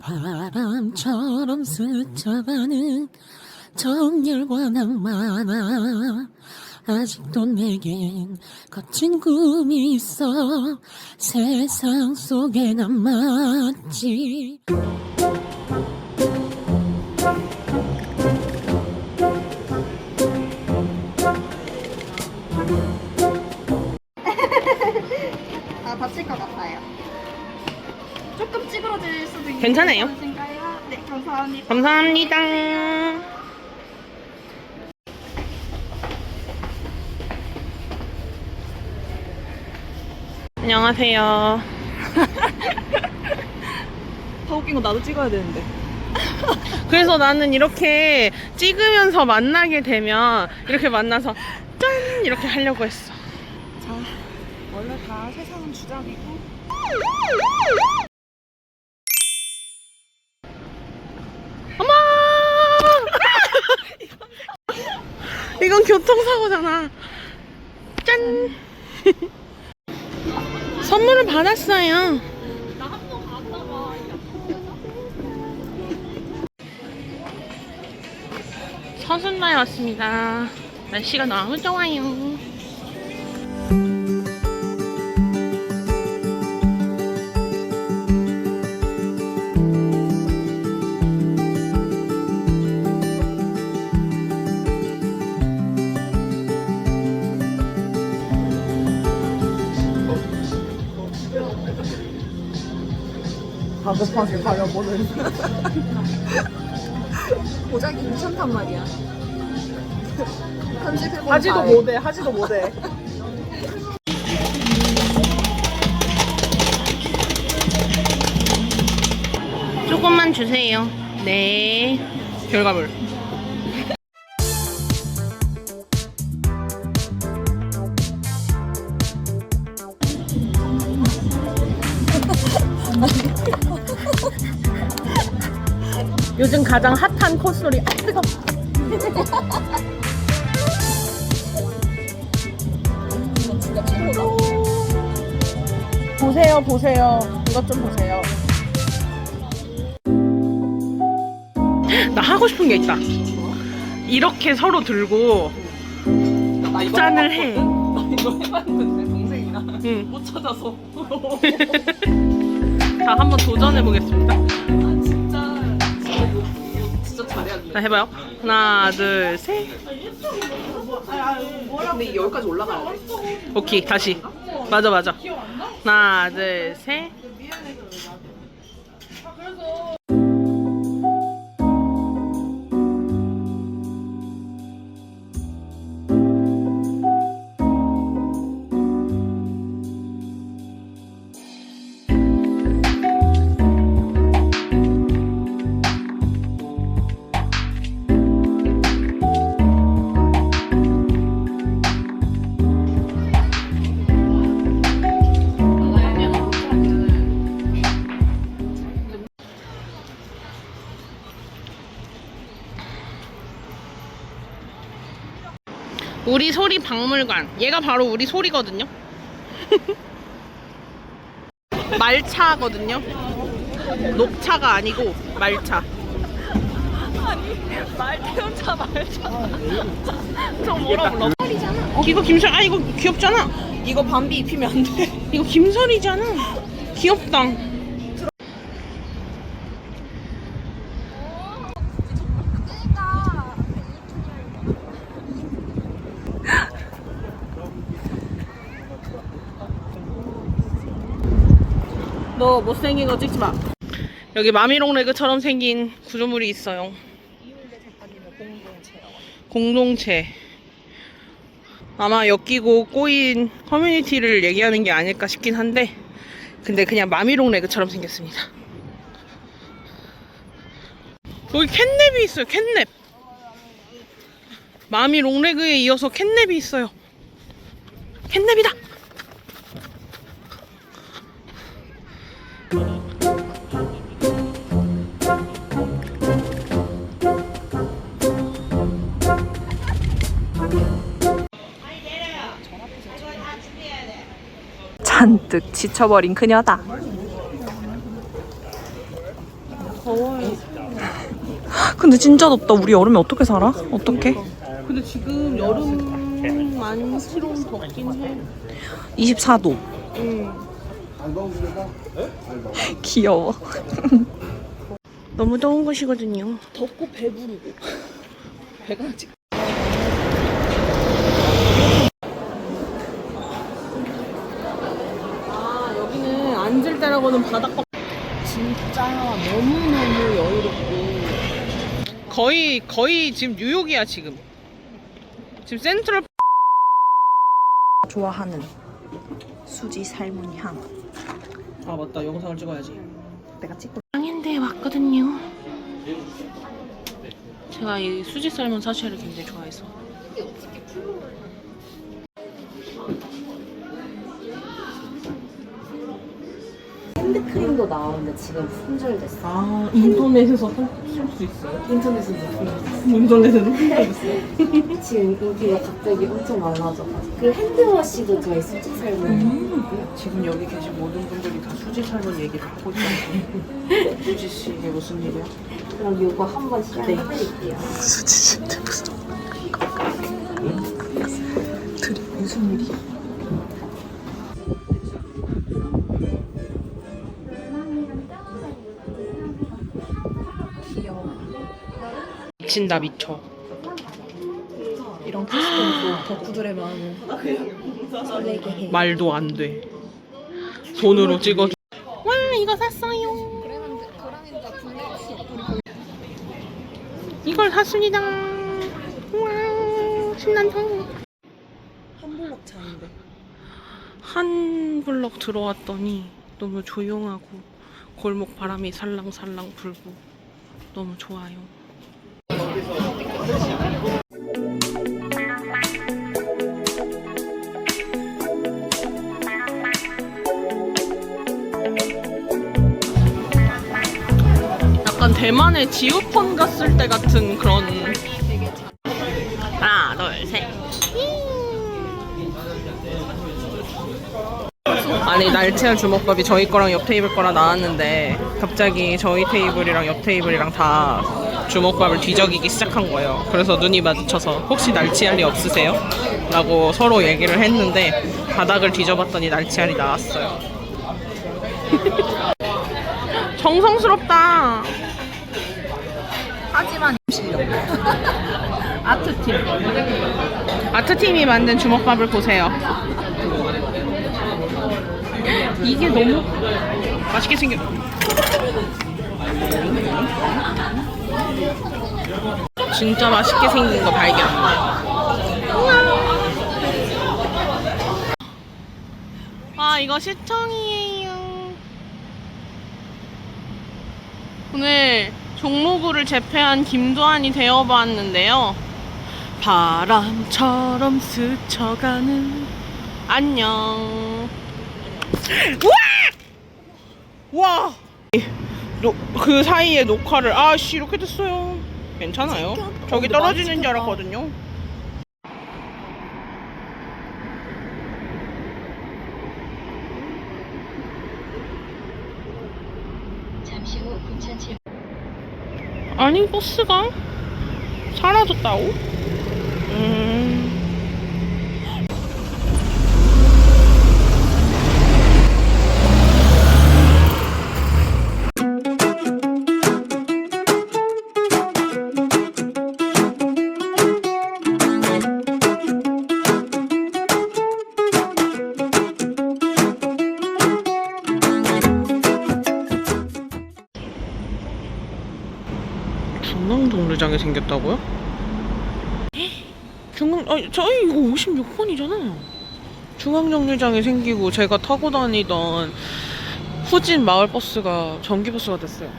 바람처럼 스쳐가는 정열과 낭만 아직도 내겐 거친 꿈이 있어 세상 속에 남았지 아, 다칠 것 같아요. 조금 찌그러질 수도 있는데. 괜찮아요. 네, 감사합니다. 감사합니다. 안녕하세요. 더 웃긴 거 나도 찍어야 되는데. 그래서 나는 이렇게 찍으면서 만나게 되면 이렇게 만나서 짠 이렇게 하려고 했어. 자, 원래 다 세상은 주작이고. 어머! 이건 교통사고잖아. 짠! 선물을 받았어요. 서순마에 왔습니다. 날씨가 너무 좋아요. 다급하게 가려보는. 보자기 괜찮단 말이야. 편집해본 하지도 바에. 못해, 하지도 못해. 조금만 주세요. 네. 결과물. 요즘 가장 핫한 콧소리. 아, 뜨거. 보세요, 보세요. 이것 좀 보세요. 나 하고 싶은 게 있다. 이렇게 서로 들고 나 이거 짠을 해봤거든? 해. 나 이거 해봤는데 동생이랑 응. 못 찾아서. 자, 한번 도전해 보겠습니다. 아 진짜 자, 해봐요. 하나, 둘, 셋. 근데 이 여기까지 올라가야 돼. 오케이, 다시. 맞아, 맞아. 하나, 둘, 셋. 우리 소리 박물관. 얘가 바로 우리 소리거든요. 말차거든요. 녹차가 아니고 말차. 말태운차 말차. 저 뭐라 불러? 이거 김설 아 이거 귀엽잖아. 이거 밤비 입히면 안 돼. 이거 김설이잖아. 귀엽다. 너 못생긴 거 찍지 마. 여기 마미롱 레그처럼 생긴 구조물이 있어요. 공동체. 아마 엮이고 꼬인 커뮤니티를 얘기하는 게 아닐까 싶긴 한데, 근데 그냥 마미롱 레그처럼 생겼습니다. 여기 캣냅이 있어요, 캣냅. 마미 롱 레그에 이어서 캣냅이 있어요. 캣냅이다! 잔뜩 지쳐버린 그녀다. 더워요. 근데 진짜 덥다. 우리 여름에 어떻게 살아? 어떻게? 근데 지금 여름만치로 덥긴 해. 24도. 응. 귀여워. 너무 더운 곳이거든요. 덥고 배부르고. 배가 지금. 아 여기는 때라고는 바닥밖 진짜 너무너무 여유롭고. 거의 거의 지금 뉴욕이야 지금. 지금 센트럴 좋아하는 수지 삶은 향. 아 맞다 영상을 찍어야지. 내가 찍고. 상인대에 왔거든요. 제가 이 수지 삶은 사시를 굉장히 좋아해서. 핸드크림도 나오는데 지금 품절됐어. 아 인터넷에서 살수 있어요? 인터넷에서 품절됐어. 인터넷에서 품절됐어요? 지금 인기가 갑자기 엄청 많아져가지고. 그 핸드워시도 저희 수직 삶은 지금 여기 계신 모든 분들이 다 수지 삶은 얘기를 하고 있어요. 수지 씨 이게 무슨 일이야? 그럼 요거 한번 시연해드릴게요. 수지 씨한테 무슨. 무슨 일이야? 미친다 미쳐. 이런 캐스팅도 덕후들의 마음을 설레게 해. 말도 안 돼. 손으로 찍어줘. 와 이거 샀어요. 이걸 샀습니다. 와 신난다. 한 블럭 차인데. 한 블럭 들어왔더니 너무 조용하고 골목 바람이 살랑살랑 불고 너무 좋아요. 약간 대만의 지우펀 갔을 때 같은 그런 아니 날치알 주먹밥이 저희 거랑 옆 테이블 거랑 나왔는데 갑자기 저희 테이블이랑 옆 테이블이랑 다 주먹밥을 뒤적이기 시작한 거예요. 그래서 눈이 마주쳐서 혹시 날치알이 없으세요? 라고 서로 얘기를 했는데 바닥을 뒤져봤더니 날치알이 나왔어요. 정성스럽다. 하지만 아트팀 아트팀이 만든 주먹밥을 보세요. 이게 너무 맛있게 생겼. 진짜 맛있게 생긴 거 발견. 아 이거 시청이에요. 오늘 종로구를 제패한 김도환이 되어봤는데요. 바람처럼 스쳐가는 안녕. 와! 와! 노, 그 사이에 녹화를 아씨 이렇게 됐어요. 괜찮아요. 저기 떨어지는 줄 알았거든요. 아니 버스가 사라졌다고? 중앙정류장에 생겼다고요? 중앙 아니 저 이거 56번이잖아. 중앙정류장에 생기고 제가 타고 다니던 후진 마을 버스가 전기 버스가 됐어요.